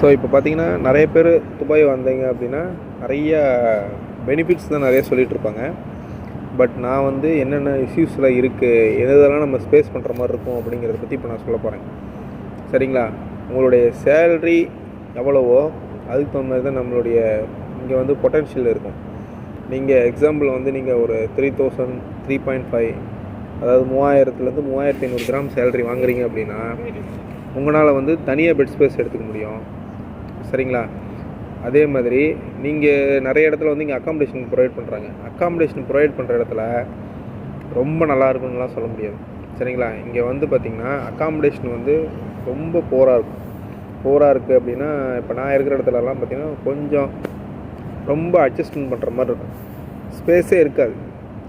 So இப்போ பார்த்தீங்கன்னா நிறைய பேர் துபாய் வந்தீங்க அப்படின்னா நிறைய பெனிஃபிட்ஸ் தான் நிறைய சொல்லிகிட்ருப்பாங்க பட் நான் வந்து என்னென்ன இஷ்யூஸில் இருக்குது எதெல்லாம் நம்ம ஸ்பேஸ் பண்ணுற மாதிரி இருக்கும் அப்படிங்கிறத பற்றி இப்போ நான் சொல்ல போகிறேன் சரிங்களா? உங்களுடைய சேல்ரி எவ்வளவோ அதுக்கு தகுந்த மாதிரி தான் நம்மளுடைய இங்கே வந்து பொட்டன்ஷியல் இருக்கும். நீங்கள் எக்ஸாம்பிள் வந்து நீங்கள் ஒரு three thousand three point five அதாவது மூவாயிரத்துலேருந்து மூவாயிரத்தி ஐநூறு கிராம் சேலரி வாங்குறீங்க அப்படின்னா உங்களால் வந்து தனியாக பெட் ஸ்பேஸ் எடுத்துக்க முடியும். சரிங்களா? அதே மாதிரி நீங்கள் நிறைய இடத்துல வந்து இங்கே அக்காமடேஷன் ப்ரொவைட் பண்ணுறாங்க அக்காமடேஷன் ப்ரொவைட் பண்ணுற இடத்துல ரொம்ப நல்லா இருக்குன்னுலாம் சொல்ல முடியாது. சரிங்களா? இங்கே வந்து பார்த்திங்கன்னா அக்காமடேஷன் வந்து ரொம்ப போராக இருக்கும். போராக இருக்குது அப்படின்னா இப்போ நான் இருக்கிற இடத்துலலாம் பார்த்திங்கன்னா கொஞ்சம் ரொம்ப அட்ஜஸ்ட்மெண்ட் பண்ணுற மாதிரி இருக்கும். ஸ்பேஸே இருக்காது.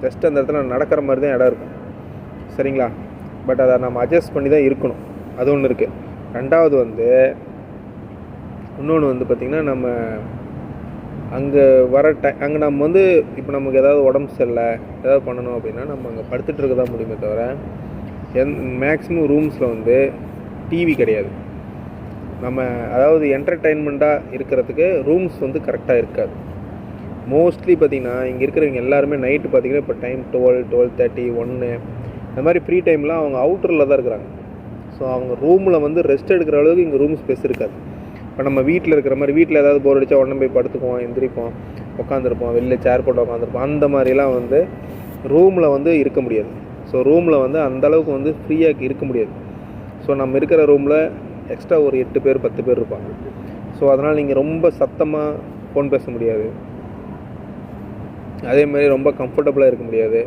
ஜஸ்ட் அந்த இடத்துல நடக்கிற மாதிரி தான் இடம் இருக்கும். சரிங்களா? பட் அதை நம்ம அட்ஜஸ்ட் பண்ணி தான் இருக்கணும். அது ஒன்று இருக்குது ரெண்டாவது வந்து இன்னொன்று வந்து பார்த்திங்கன்னா நம்ம அங்கே வர டை அங்கே நம்ம வந்து இப்போ நமக்கு ஏதாவது உடம்பு சரியில்லை ஏதாவது பண்ணணும் அப்படின்னா நம்ம அங்கே படுத்துட்டு இருக்க தான் முடியுமே தவிர எந் மேக்ஸிமம் ரூம்ஸில் வந்து டிவி கிடையாது. நம்ம அதாவது என்டர்டெயின்மெண்ட்டாக இருக்கிறதுக்கு ரூம்ஸ் வந்து கரெக்டாக இருக்காது. மோஸ்ட்லி பார்த்திங்கன்னா இங்கே இருக்கிறவங்க எல்லாருமே நைட்டு பார்த்திங்கன்னா இப்போ டைம் டுவெல் டுவெல் தேர்ட்டி ஒன்று இந்த மாதிரி ஃப்ரீ டைம்லாம் அவங்க அவுட்டரில் தான் இருக்கிறாங்க. ஸோ அவங்க ரூமில் வந்து ரெஸ்ட் எடுக்கிற அளவுக்கு இங்கே ரூம் ஸ்பேஸ் இருக்காது. இப்போ நம்ம வீட்டில் இருக்கிற மாதிரி வீட்டில் ஏதாவது போர் அடித்தா உடனே போய் படுத்துக்குவோம் எந்திரிப்போம் உட்காந்துருப்போம் வெளில சேர் போட்டு உட்காந்துருப்போம் அந்த மாதிரிலாம் வந்து ரூமில் வந்து இருக்க முடியாது. ஸோ ரூமில் வந்து அந்த அளவுக்கு வந்து ஃப்ரீயாக இருக்க முடியாது. ஸோ நம்ம இருக்கிற ரூமில் எக்ஸ்ட்ரா ஒரு எட்டு பேர் பத்து பேர் இருப்பாங்க. ஸோ அதனால் நீங்கள் ரொம்ப சத்தமாக ஃபோன் பேச முடியாது. அதே மாதிரி ரொம்ப கம்ஃபர்டபுளாக இருக்க முடியாது.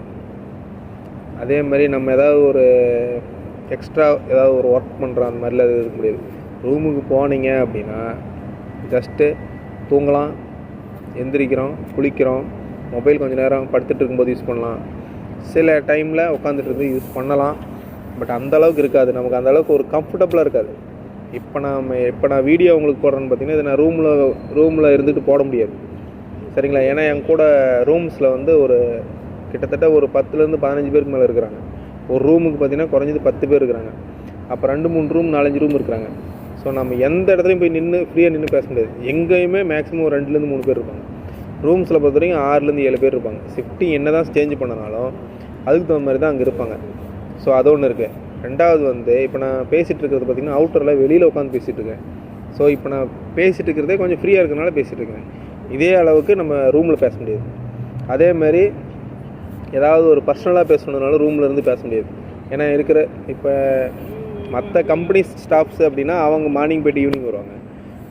அதே மாதிரி நம்ம ஏதாவது ஒரு எக்ஸ்ட்ரா ஏதாவது ஒரு ஒர்க் பண்ணுற அந்த மாதிரிலாம் இருக்க முடியாது. ரூமுக்கு போனீங்க அப்படின்னா ஜஸ்ட்டு தூங்கலாம் எந்திரிக்கிறோம் குளிக்கிறோம் மொபைல் கொஞ்சம் நேரம் படுத்துட்டு இருக்கும்போது யூஸ் பண்ணலாம். சில டைமில் உட்காந்துட்டு இருந்து யூஸ் பண்ணலாம். பட் அந்த அளவுக்கு இருக்காது. நமக்கு அந்தளவுக்கு ஒரு கம்ஃபர்டபுளாக இருக்காது. இப்போ நான் இப்போ நான் வீடியோ உங்களுக்கு போடுறேன்னு பார்த்தீங்கன்னா இதை நான் ரூமில் ரூமில் இருந்துட்டு போட முடியாது. சரிங்களா? ஏன்னா என் கூட ரூம்ஸில் வந்து ஒரு கிட்டத்தட்ட ஒரு பத்துலேருந்து பதினஞ்சு பேருக்கு மேலே இருக்கிறாங்க. ஒரு ரூமுக்கு பார்த்தீங்கன்னா குறைஞ்சது பத்து பேர் இருக்கிறாங்க. அப்போ ரெண்டு மூணு ரூம் நாலஞ்சு ரூம் இருக்கிறாங்க. ஸோ நம்ம எந்த இடத்துலையும் போய் நின்று ஃப்ரீயாக நின்று பேச முடியாது. எங்கேயுமே மேக்ஸிமம் ஒரு ரெண்டுலேருந்து மூணு பேர் இருப்பாங்க. ரூம்ஸில் பொறுத்த வரைக்கும் ஆறுலேருந்து ஏழு பேர் இருப்பாங்க. ஷிஃப்டிங் என்ன தான் சேஞ்ச் பண்ணனாலும் அதுக்கு தகுந்த மாதிரி தான் அங்கே இருப்பாங்க. ஸோ அது ஒன்று இருக்குது ரெண்டாவது வந்து இப்போ நான் பேசிகிட்டு இருக்கிறது பார்த்திங்கன்னா அவுட்டரில் வெளியில் உட்காந்து பேசிகிட்டு இருக்கேன். ஸோ இப்போ நான் பேசிகிட்டு இருக்கிறதே கொஞ்சம் ஃப்ரீயாக இருக்கிறனால பேசிகிட்டு இருக்கேன். இதே அளவுக்கு நம்ம ரூமில் பேச முடியாது. அதே மாதிரி ஏதாவது ஒரு பர்சனலாக பேசணுனாலும் ரூமில் இருந்து பேச முடியாது. ஏன்னா இருக்கிற இப்போ மற்ற கம்பெனி ஸ்டாஃப்ஸ் அப்படின்னா அவங்க மார்னிங் போய்ட்டு ஈவினிங் வருவாங்க.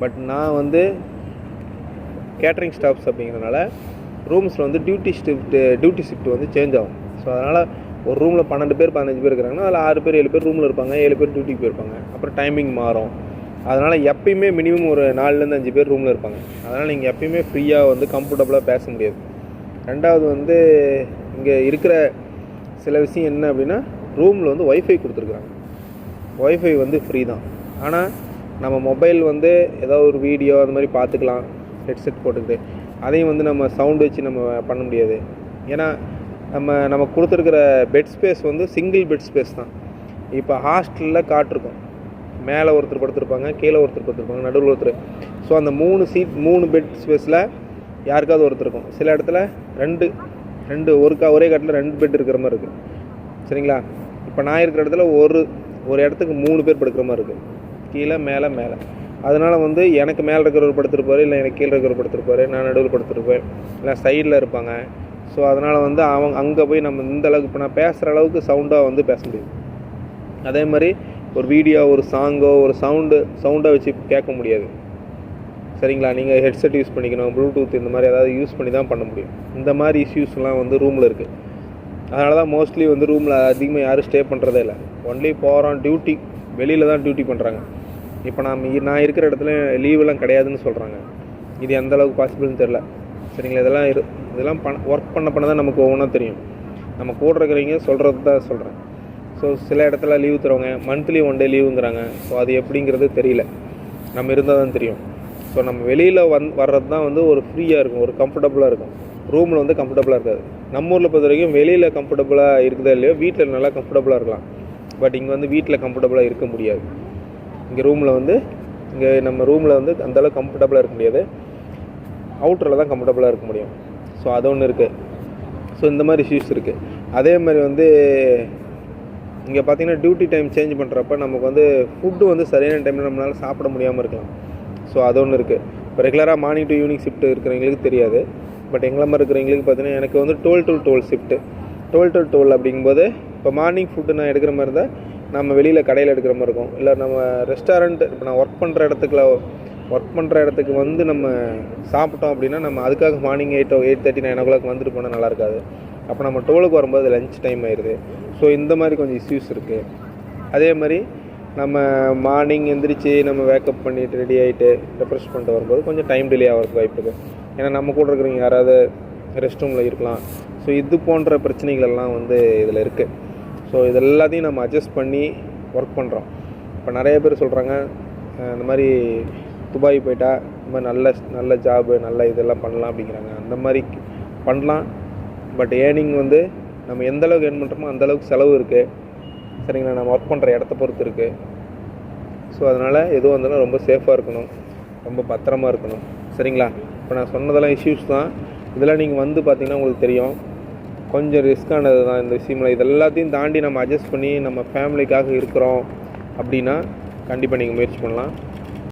பட் நான் வந்து கேட்ரிங் ஸ்டாஃப்ஸ் அப்படிங்கிறனால ரூம்ஸில் வந்து டியூட்டி ஷிஃப்ட்டு டியூட்டி ஷிஃப்ட் வந்து சேஞ்ச் ஆகும். ஸோ அதனால் ஒரு ரூமில் பன்னெண்டு பேர் பதினஞ்சு பேர் இருக்கிறாங்கன்னா அதில் ஆறு பேர் ஏழு பேர் ரூமில் இருப்பாங்க ஏழு பேர் டியூட்டிக்கு போயிருப்பாங்க. அப்புறம் டைமிங் மாறும். அதனால் எப்பயுமே மினிமம் ஒரு நாலுலேருந்து அஞ்சு பேர் ரூமில் இருப்பாங்க. அதனால் நீங்கள் எப்பயுமே ஃப்ரீயாக வந்து கம்ஃபர்டபுளாக பேச முடியாது. ரெண்டாவது வந்து இங்கே இருக்கிற சில விஷயம் என்ன அப்படின்னா ரூமில் வந்து ஒய்ஃபை கொடுத்துருக்குறாங்க. ஒய்ஃபை வந்து ஃப்ரீ தான். ஆனால் நம்ம மொபைல் வந்து ஏதோ ஒரு வீடியோ அந்த மாதிரி பார்த்துக்கலாம் ஹெட்செட் போட்டுக்கிட்டு. அதையும் வந்து நம்ம சவுண்டு வச்சு நம்ம பண்ண முடியாது. ஏன்னா நம்ம நம்ம கொடுத்துருக்குற பெட் ஸ்பேஸ் வந்து சிங்கிள் பெட் ஸ்பேஸ் தான். இப்போ ஹாஸ்டலில் காட்டிருக்கோம். மேலே ஒருத்தர் படுத்துருப்பாங்க கீழே ஒருத்தர் படுத்துருப்பாங்க நடுவில் ஒருத்தர். ஸோ அந்த மூணு சீட் மூணு பெட் ஸ்பேஸில் யாருக்காவது ஒருத்தர் இருக்கும். சில இடத்துல ரெண்டு ரெண்டு ஒரு கா ஒரே காட்டில் ரெண்டு பெட் இருக்கிற மாதிரி இருக்குது சரிங்களா? இப்போ நான் இருக்கிற இடத்துல ஒரு ஒரு இடத்துக்கு மூணு பேர் படுக்கிற மாதிரி இருக்குது கீழே மேலே மேலே. அதனால் வந்து எனக்கு மேலே இருக்கிறவர் படுத்திருப்பார் இல்லை எனக்கு கீழே இருக்கிறவர் படுத்திருப்பார் நான் நடுவில் படுத்திருப்பேன். இல்லை சைடில் இருப்பாங்க. ஸோ அதனால் வந்து அவங்க அங்கே போய் நம்ம இந்த அளவுக்கு இப்போ நான் பேசுகிற அளவுக்கு சவுண்டாக வந்து பேச முடியும். அதே மாதிரி ஒரு வீடியோ ஒரு சாங்கோ ஒரு சவுண்டு சவுண்டாக வச்சு கேட்க முடியாது. சரிங்களா? நீங்கள் ஹெட்செட் யூஸ் பண்ணிக்கணும் ப்ளூடூத் இந்த மாதிரி ஏதாவது யூஸ் பண்ணி தான் பண்ண முடியும். இந்த மாதிரி இஷ்யூஸ்லாம் வந்து ரூமில் இருக்குது அதனால தான் மோஸ்ட்லி வந்து ரூமில் அதிகமாக யாரும் ஸ்டே பண்ணுறதே இல்லை. ஒன்லி போகிறோம் டியூட்டி வெளியில் தான் டியூட்டி பண்ணுறாங்க இப்போ நான் நான் இருக்கிற இடத்துல லீவெல்லாம் கிடையாதுன்னு சொல்கிறாங்க இது எந்த அளவுக்கு பாசிபிள்னு தெரில சரிங்களா? இதெல்லாம் இரு இதெல்லாம் பண்ண ஒர்க் பண்ண பண்ண தான் நமக்கு ஒவ்வொன்றா தெரியும். நம்ம கூட இருக்கிறவங்க சொல்கிறது தான் சொல்கிறேன் ஸோ சில இடத்துல லீவு தருவாங்க. மந்த்லி ஒன் டே லீவுங்கிறாங்க ஸோ அது எப்படிங்கிறது தெரியல. நம்ம இருந்தால் தான் தெரியும். ஸோ நம்ம வெளியில் வந் வர்றது தான் வந்து ஒரு ஃப்ரீயாக இருக்கும். ஒரு கம்ஃபர்டபுளாக இருக்கும். ரூமில் வந்து கம்ஃபர்டபுளாக இருக்காது. நம்ம ஊரில் பொறுத்த வரைக்கும் வெளியில் கம்ஃபர்டபுளாக இருக்குதா இல்லையோ வீட்டில் நல்லா கம்ஃபர்டபுளாக இருக்கலாம். பட் இங்கே வந்து வீட்டில் கம்ஃபர்டபுளாக இருக்க முடியாது. இங்கே ரூமில் வந்து இங்கே நம்ம ரூமில் வந்து அந்தளவுக்கு கம்ஃபர்டபுளாக இருக்க முடியாது. அவுட்டரில் தான் கம்ஃபர்டபுளாக இருக்க முடியும். ஸோ அது ஒன்று இருக்குது ஸோ இந்த மாதிரி இஷ்யூஸ் இருக்குது அதே மாதிரி வந்து இங்கே பார்த்தீங்கன்னா டியூட்டி டைம் சேஞ்ச் பண்ணுறப்ப நமக்கு வந்து ஃபுட்டு வந்து சரியான டைமில் நம்மளால் சாப்பிட முடியாமல் இருக்கலாம். ஸோ அது ஒன்று இருக்குது இப்போ ரெகுலராக மார்னிங் டு ஈவினிங் ஷிஃப்ட் இருக்கிறவங்களுக்கு தெரியாது. பட் எங்களை மாதிரி இருக்கிறவங்களுக்கு பார்த்தீங்கன்னா எனக்கு வந்து twelve to twelve shift twelve to twelve அப்படிங்கும்போது இப்போ மார்னிங் ஃபுட்டு நான் எடுக்கிற மாதிரி இருந்தால் நம்ம வெளியில் கடையில் எடுக்கிற மாதிரி இருக்கும். இல்லை நம்ம ரெஸ்டாரண்ட் இப்போ நான் ஒர்க் பண்ணுற இடத்துக்குள்ள ஒர்க் பண்ணுற இடத்துக்கு வந்து நம்ம சாப்பிட்டோம் அப்படின்னா நம்ம அதுக்காக morning eight eight thirty nine o'clock வந்துட்டு போனால் நல்லா இருக்காது. அப்போ நம்ம டுவெலுக்கு வரும்போது லஞ்ச் டைம் ஆயிடுது. ஸோ இந்த மாதிரி கொஞ்சம் இஷ்யூஸ் இருக்குது அதே மாதிரி நம்ம மார்னிங் எந்திரிச்சு நம்ம வேக்கப் பண்ணிட்டு ரெடி ஆகிட்டு ரெஃப்ரெஷ் பண்ணிட்டு வரும்போது கொஞ்சம் டைம் டிலே ஆகிறதுக்கு வாய்ப்பு இருக்குது ஏன்னா நம்ம கூட இருக்கிறவங்க யாராவது ரெஸ்ட் ரூமில் இருக்கலாம். ஸோ இது போன்ற பிரச்சனைகள் எல்லாம் வந்து இதில் இருக்குது ஸோ இது எல்லாத்தையும் நம்ம அட்ஜஸ்ட் பண்ணி ஒர்க் பண்ணுறோம் இப்போ நிறைய பேர் சொல்கிறாங்க இந்த மாதிரி துபாய் போயிட்டா இந்த மாதிரி நல்ல நல்ல ஜாபு நல்ல இதெல்லாம் பண்ணலாம் அப்படிங்கிறாங்க. அந்த மாதிரி பண்ணலாம். பட் ஏர்னிங் வந்து நம்ம எந்த அளவுக்கு ஏர்ன் பண்ணுறோமோ அந்தளவுக்கு செலவு இருக்குது சரிங்களா? நம்ம ஒர்க் பண்ணுற இடத்த பொறுத்து இருக்குது ஸோ அதனால் எதுவும் வந்தாலும் ரொம்ப சேஃபாக இருக்கணும். ரொம்ப பத்திரமா இருக்கணும். சரிங்களா? இப்போ நான் சொன்னதெல்லாம் இஷ்யூஸ் தான். இதெல்லாம் நீங்கள் வந்து பார்த்தீங்கன்னா உங்களுக்கு தெரியும். கொஞ்சம் ரிஸ்க்கானது தான் இந்த விஷயமில். இது எல்லாத்தையும் தாண்டி நம்ம அட்ஜஸ்ட் பண்ணி நம்ம ஃபேமிலிக்காக இருக்கிறோம் அப்படின்னா கண்டிப்பாக நீங்கள் முயற்சி பண்ணலாம்.